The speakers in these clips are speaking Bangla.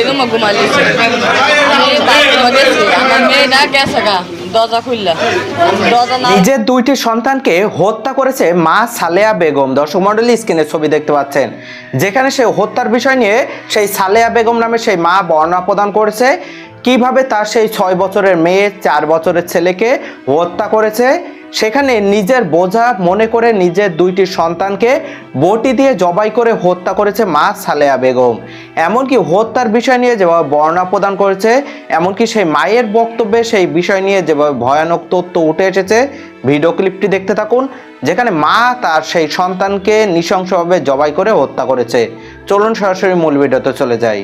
এরকম ঘুমালিছে আমি বাথরুমে গেছি মেয়েটা গেছে গা নিজের দুইটি সন্তানকে হত্যা করেছে মা সালেয়া বেগম, দর্শক মন্ডলী স্ক্রিনের ছবি দেখতে পাচ্ছেন। যেখানে সে হত্যার বিষয় নিয়ে সেই সালেয়া বেগম নামে সেই মা বর্ণনা প্রদান করেছে। কীভাবে তার সেই ছয় বছরের মেয়ে, চার বছরের ছেলেকে হত্যা করেছে? সেখানে নিজের বোঝা মনে করে নিজের দুইটি সন্তানকে বটি দিয়ে জবাই করে হত্যা করেছে মা সালেয়া বেগম। এমনকি হত্যার বিষয় নিয়ে যেভাবে বর্ণনা প্রদান করেছে, এমনকি সেই মায়ের বক্তব্যে সেই বিষয় নিয়ে যেভাবে ভয়ানক তথ্য উঠে এসেছে, ভিডিও ক্লিপটি দেখতে থাকুন, যেখানে মা তার সেই সন্তানকে নৃশংসভাবে জবাই করে হত্যা করেছে। চলুন সরাসরি মূল ভিডিওতে চলে যাই।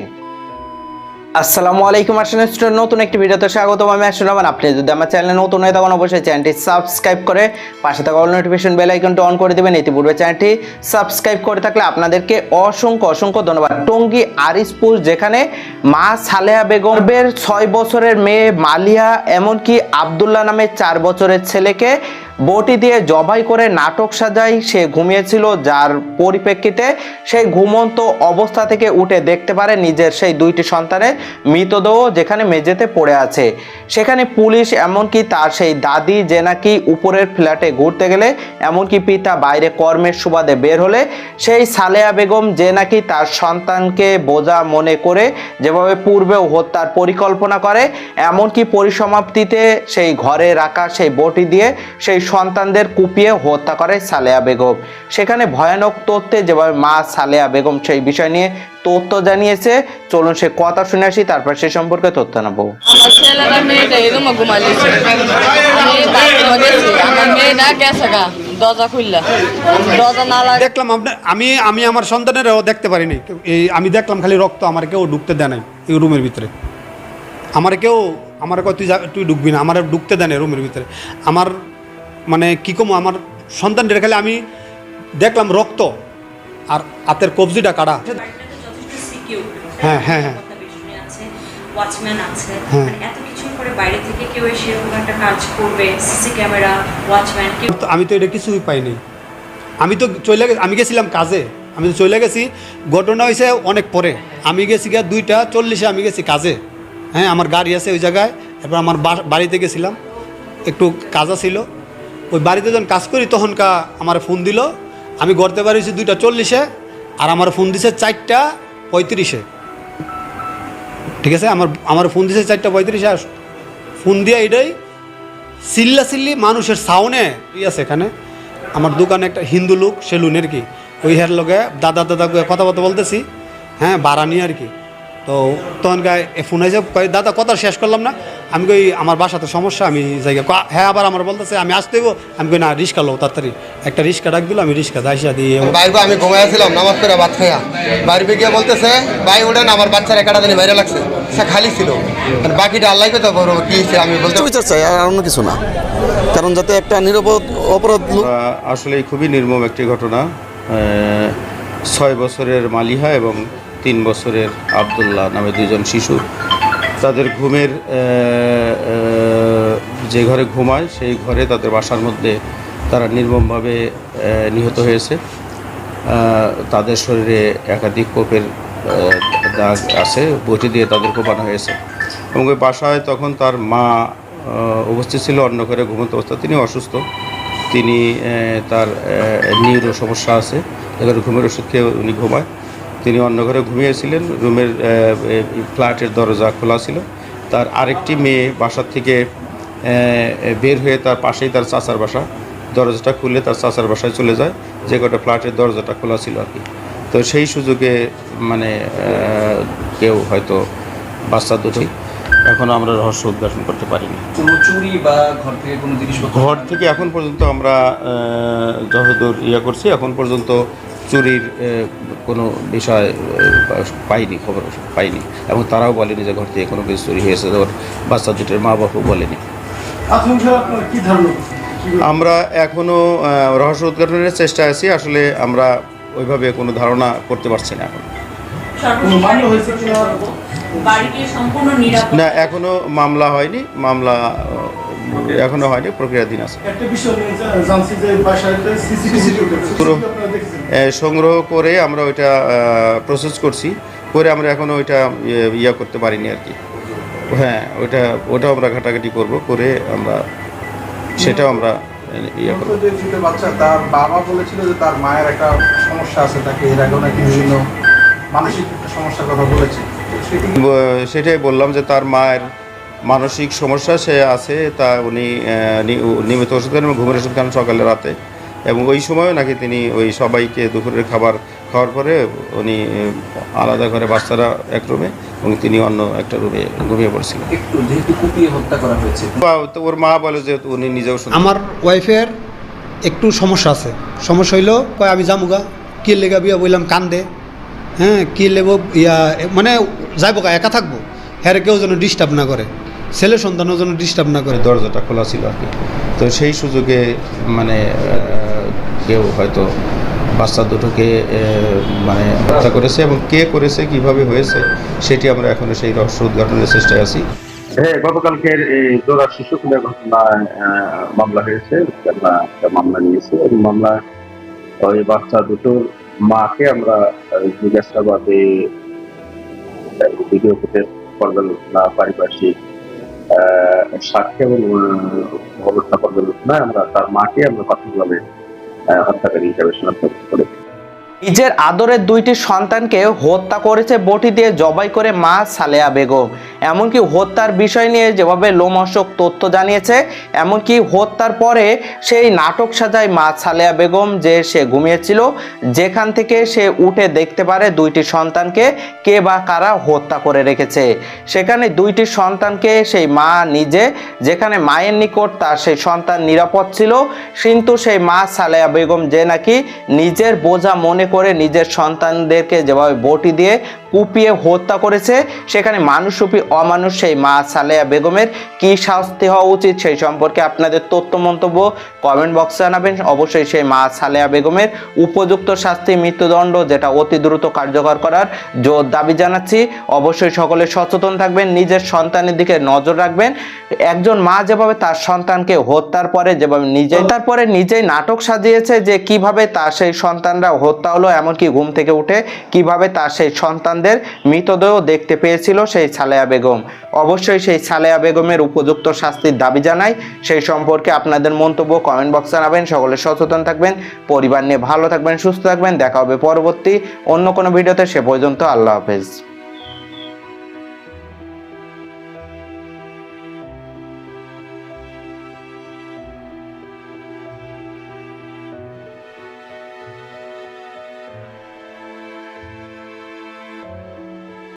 আসসালামু আলাইকুম স্টুডেন্ট, নতুন একটি ভিডিওতে স্বাগতম, আমি আসলে রহমান আপনি যদি আমার চ্যানেলে নতুন হয়ে তখন অবশ্যই চ্যানেলটি সাবস্ক্রাইব করে পাশে থাকা অল নোটিফিকেশন বেল আইকনটি অন করে দেবেন। ইতিপূর্বে চ্যানেলটি সাবস্ক্রাইব করে থাকলে আপনাদেরকে অসংখ্য অসংখ্য ধন্যবাদ। টঙ্গী আরিসপুর যেখানে মা সালেহা বেগমের ছয় বছরের মেয়ে মালিয়া, এমনকি আবদুল্লাহ নামে চার বছরের ছেলেকে বটি দিয়ে জবাই করে নাটক সাজায়। সে ঘুমিয়েছিল, যার পরিপ্রেক্ষিতে সেই ঘুমন্ত অবস্থা থেকে উঠে দেখতে পারে নিজের সেই দুইটি সন্তানের মৃতদেহ যেখানে মেঝেতে পড়ে আছে। সেখানে পুলিশ, এমনকি তার সেই দাদি যে নাকি উপরের ফ্ল্যাটে ঘুরতে গেলে, এমনকি পিতা বাইরে কর্মের সুবাদে বের হলে, সেই সালেয়া বেগম যে নাকি তার সন্তানকে বোঝা মনে করে যেভাবে পূর্বেও হত্যার পরিকল্পনা করে, এমনকি পরিসমাপ্তিতে সেই ঘরে রাখা সেই বটি দিয়ে সেই সন্তানদের কুপিয়ে হত্যা করে সালেয়া বেগম। সেখানে ভয়ানক তথ্যে যেভাবে মা সালেয়া বেগম সেই বিষয় নিয়ে তথ্য জানিয়েছে। চলুন সে কথা শুনে আসি তারপর সে সম্পর্কে তথ্য নেব। দরজা খুললা। দরজা না দেখলাম আপনার আমি আমি আমার সন্তানেরও দেখতে পারিনি। এই আমি দেখলাম খালি রক্ত আমার কেউ ঢুকতে দেয় নাই এই রুমের ভিতরে। আমার কেউ আমার কয় তুই যা- তুই ঢুকবি না আমার ঢুকতে দেয় না রুমের ভিতরে। আমার মানে কী কমো আমার সন্তানদের খালি আমি দেখলাম রক্ত আর হাতের কবজিটা কাটা সিকিউর হ্যাঁ, হ্যাঁ, হ্যাঁ। আছে ওয়াচম্যান আছে হ্যাঁ। মানে এত কিছু করে বাইরে থেকে কেউ এসে এরকম একটা কাজ করবে সিসি ক্যামেরা ওয়াচম্যান কেউ আমি তো এটা কিছুই পাইনি। আমি তো চলে গেছি আমি গেছিলাম কাজে। আমি তো চলে গেছি ঘটনা হয়েছে অনেক পরে। আমি গেছি গিয়ে দুইটা চল্লিশে আমি গেছি কাজে। হ্যাঁ আমার গাড়ি আছে ওই জায়গায় এরপর আমার বাড়িতে গেছিলাম। একটু কাজা ছিল। ওই বাড়িতে যখন কাজ করি, তখনকা আমার ফোন দিল। আমি গড়তে পারিছি দুইটা চল্লিশে, আর আমার ফোন দিছে চারটা পঁয়ত্রিশে। ঠিক আছে? আমার আমার ফোন দিছে চারটা পঁয়ত্রিশে, আর ফোন দিয়ে এটাই চিল্লা চিল্লি মানুষের সাউনে ই আছে এখানে। আমার দোকানে একটা হিন্দু লোক, সেলুন আর কি। ওই হের লোকে দাদা দাদা কথাবার্তা বলতেছি হ্যাঁ বাড়া নিয়ে আর কি। তো তখন গায়ে ফোন কয় দাদা কথা শেষ করলাম না। আমি কই আমার বাসাতে সমস্যা আমি জায়গা হ্যাঁ আবার আমার বলতেছে আমি আসতে হইবো। আমি কই না রিক্সা লো তাড়াতাড়ি। একটা রিক্সা ডাক দিল আমি রিক্সা দাইসা দিয়ে বাইরে আমি ঘুমাইছিলাম নামাজ করে ভাত খাইয়া। বাইরে গিয়ে বলতেছে ভাই ওঠেন আমার বাচ্চার একাটা দিন বাইরে লাগছে সে খালি ছিল। আর বাকিটা আল্লাহ তো বড় কি আমি বলতে চাই আর অন্য কিছু না। কারণ যাতে একটা নিরপরাধ অপরাধ আসলে খুবই নির্মম একটি ঘটনা। ছয় বছরের মালিহা এবং তিন বছরের আবদুল্লাহ নামে দুজন শিশু। তাদের ঘুমের যে ঘরে ঘুমায়, সেই ঘরে তাদের বাসার মধ্যে তারা নির্মমভাবে নিহত হয়েছে। তাদের শরীরে একাধিক কোপের দাগ আছে, বটি দিয়ে তাদের কোপানো হয়েছে। এবং ওই বাসায় তখন তার মা উপস্থিত ছিল, অন্য ঘরে ঘুমন্ত অবস্থা তিনি অসুস্থ। তিনি তার নিউরো সমস্যা আছে। এবার ঘুমের ওষুধ খেয়ে উনি ঘুমায়। তিনি অন্য ঘরে ঘুমিয়েছিলেন। রুমের ফ্ল্যাটের দরজা খোলা ছিল। তার আরেকটি মেয়ে বাসার থেকে বের হয়ে তার পাশেই তার চাচার বাসা দরজাটা খুলে তার চাচার বাসায় চলে যায়। যে কটা ফ্ল্যাটের দরজাটা খোলা ছিল আর কি। তো সেই সুযোগে মানে কেউ হয়তো বাচ্চা দুটি এখন আমরা রহস্য উদ্ঘাটন করতে পারিনি। চুরি বা ঘর থেকে কোনো ঘর থেকে এখন পর্যন্ত আমরা যতদূর ইয়ে করছি এখন পর্যন্ত চুরির কোনো বিষয় পাইনি খবর পাইনি। এবং তারাও বলেনি যে ঘর থেকে কোনো কিছু চুরি হয়েছে। ওর বাচ্চা দুটির মা বাপও বলেনি। আমরা এখনও রহস্য উদ্ঘাটনের চেষ্টা আছি। আসলে আমরা ওইভাবে কোনো ধারণা করতে পারছি না এখন। না এখনও মামলা হয়নি। মামলা এখনও হয়নি প্রক্রিয়াধীন আছে। সংগ্রহ করে আমরা ওইটা প্রসেস করছি। করে আমরা এখনও ওইটা ইয়ে- করতে পারিনি আর কি। হ্যাঁ ওইটা ওটাও আমরা ঘাটাঘাটি করব করে আমরা সেটাও আমরা ইয়ে বাচ্চা তার বাবা বলেছিল যে তার মায়ের একটা সমস্যা আছে তাকে এর আগেও নাকি বিভিন্ন মানসিক সমস্যার কথা বলেছে। সেটাই বললাম যে তার মায়ের মানসিক সমস্যা সে আছে তা উনি নিয়মিত ওষুধ খান এবং ঘুমের ওষুধ খান সকালে রাতে। এবং ওই সময়ও নাকি তিনি ওই সবাইকে দুপুরের খাবার খাওয়ার পরে উনি আলাদা ঘরে বাচ্চারা এক রুমে এবং তিনি অন্য একটা রুমে ঘুমিয়ে পড়ছিলেন। একটু যেহেতু কুপিয়ে হত্যা করা হয়েছে। বা- তো ওর মা বলে যে উনি নিজেও আমার ওয়াইফের একটু সমস্যা আছে। সমস্যা হইল কয় আমি যামুগা কি লেগা বিয়া বললাম কান্দে। হ্যাঁ কি লেব ইয়া মানে যাইব গা একা থাকব। হ্যাঁ কেউ যেন ডিস্টার্ব না করে। ছেলে সন্তানও যেন ডিস্টার্ব না করে দরজাটা খোলা ছিল আর কি। তো সেই সুযোগে মানে কেউ হয়তো বাচ্চা দুটোকে মানে হত্যা করেছে এবং কে করেছে, কীভাবে হয়েছে, সেটি আমরা এখনও সেই রহস্য উদ্ঘাটনের চেষ্টায় আছি। হ্যাঁ গতকালকের এই জোড়া শিশু খুনের ঘটনায় মামলা হয়েছে, আমরা একটা মামলা নিয়েছি এবং মামলা, ওই বাচ্চা দুটোর মাকে আমরা জিজ্ঞাসাবাদে, ভিডিও ফুটেজ পর্যালোচনা পারিপার্শ্বিক আহ, সাক্ষ্য এবং অবস্থা পর্যালোচনায় আমরা তার মাকে আমরা প্রাথমিকভাবে হত্যাকারী হিসাবে শনাক্ত করেছি। নিজের আদরের দুইটি সন্তানকে হত্যা করেছে বটি দিয়ে জবাই করে মা সালেয়া বেগম। এমনকি হত্যার বিষয় নিয়ে যেভাবে লোমহর্ষক তথ্য জানিয়েছে, এমনকি হত্যার পরে সেই নাটক সাজায় মা সালেয়া বেগম যে সে ঘুমিয়েছিল, যেখান থেকে সে উঠে দেখতে পারে দুইটি সন্তানকে কে বা কারা হত্যা করে রেখেছে। সেখানে দুইটি সন্তানকে সেই মা নিজে, যেখানে মায়ের নিকট তার সেই সন্তান নিরাপদ ছিল, কিন্তু সেই মা সালেয়া বেগম যে নাকি নিজের বোঝা মনে করে নিজের সন্তানদেরকে যেভাবে বটি দিয়ে কুপিয়ে হত্যা করেছে। সেখানে মানুষরূপী অমানুষ সেই মা সালেয়া বেগমের কি শাস্তি হওয়া উচিত সেই সম্পর্কে আপনাদের তথ্য মন্তব্য কমেন্ট বক্সে জানাবেন। অবশ্যই সেই মা সালেয়া বেগমের উপযুক্ত শাস্তি, মৃত্যুদণ্ড যেটা অতি দ্রুত কার্যকর করার জোর দাবি জানাচ্ছি। অবশ্যই সকলে সচেতন থাকবেন, নিজের সন্তানের দিকে নজর রাখবেন। একজন মা যেভাবে তার সন্তানকে হত্যার পরে যেভাবে নিজে তারপরে নিজেই নাটক সাজিয়েছে যে কীভাবে তার সেই সন্তানরা হত্যা হলো, এমনকি ঘুম থেকে উঠে কীভাবে তার সেই সন্তানদের মৃতদেহ দেখতে পেয়েছিল সেই সালেয়া বেগম। অবশ্যই সেই ছালেয়া বেগমের উপযুক্ত শাস্তির দাবি জানাই। সেই সম্পর্কে আপনাদের মন্তব্য কমেন্ট বক্সে জানাবেন। সকলে সচেতন থাকবেন। পরিবার নিয়ে ভালো থাকবেন, সুস্থ থাকবেন। দেখা হবে পরবর্তী অন্য কোনো ভিডিওতে সে পর্যন্ত আল্লাহ হাফেজ।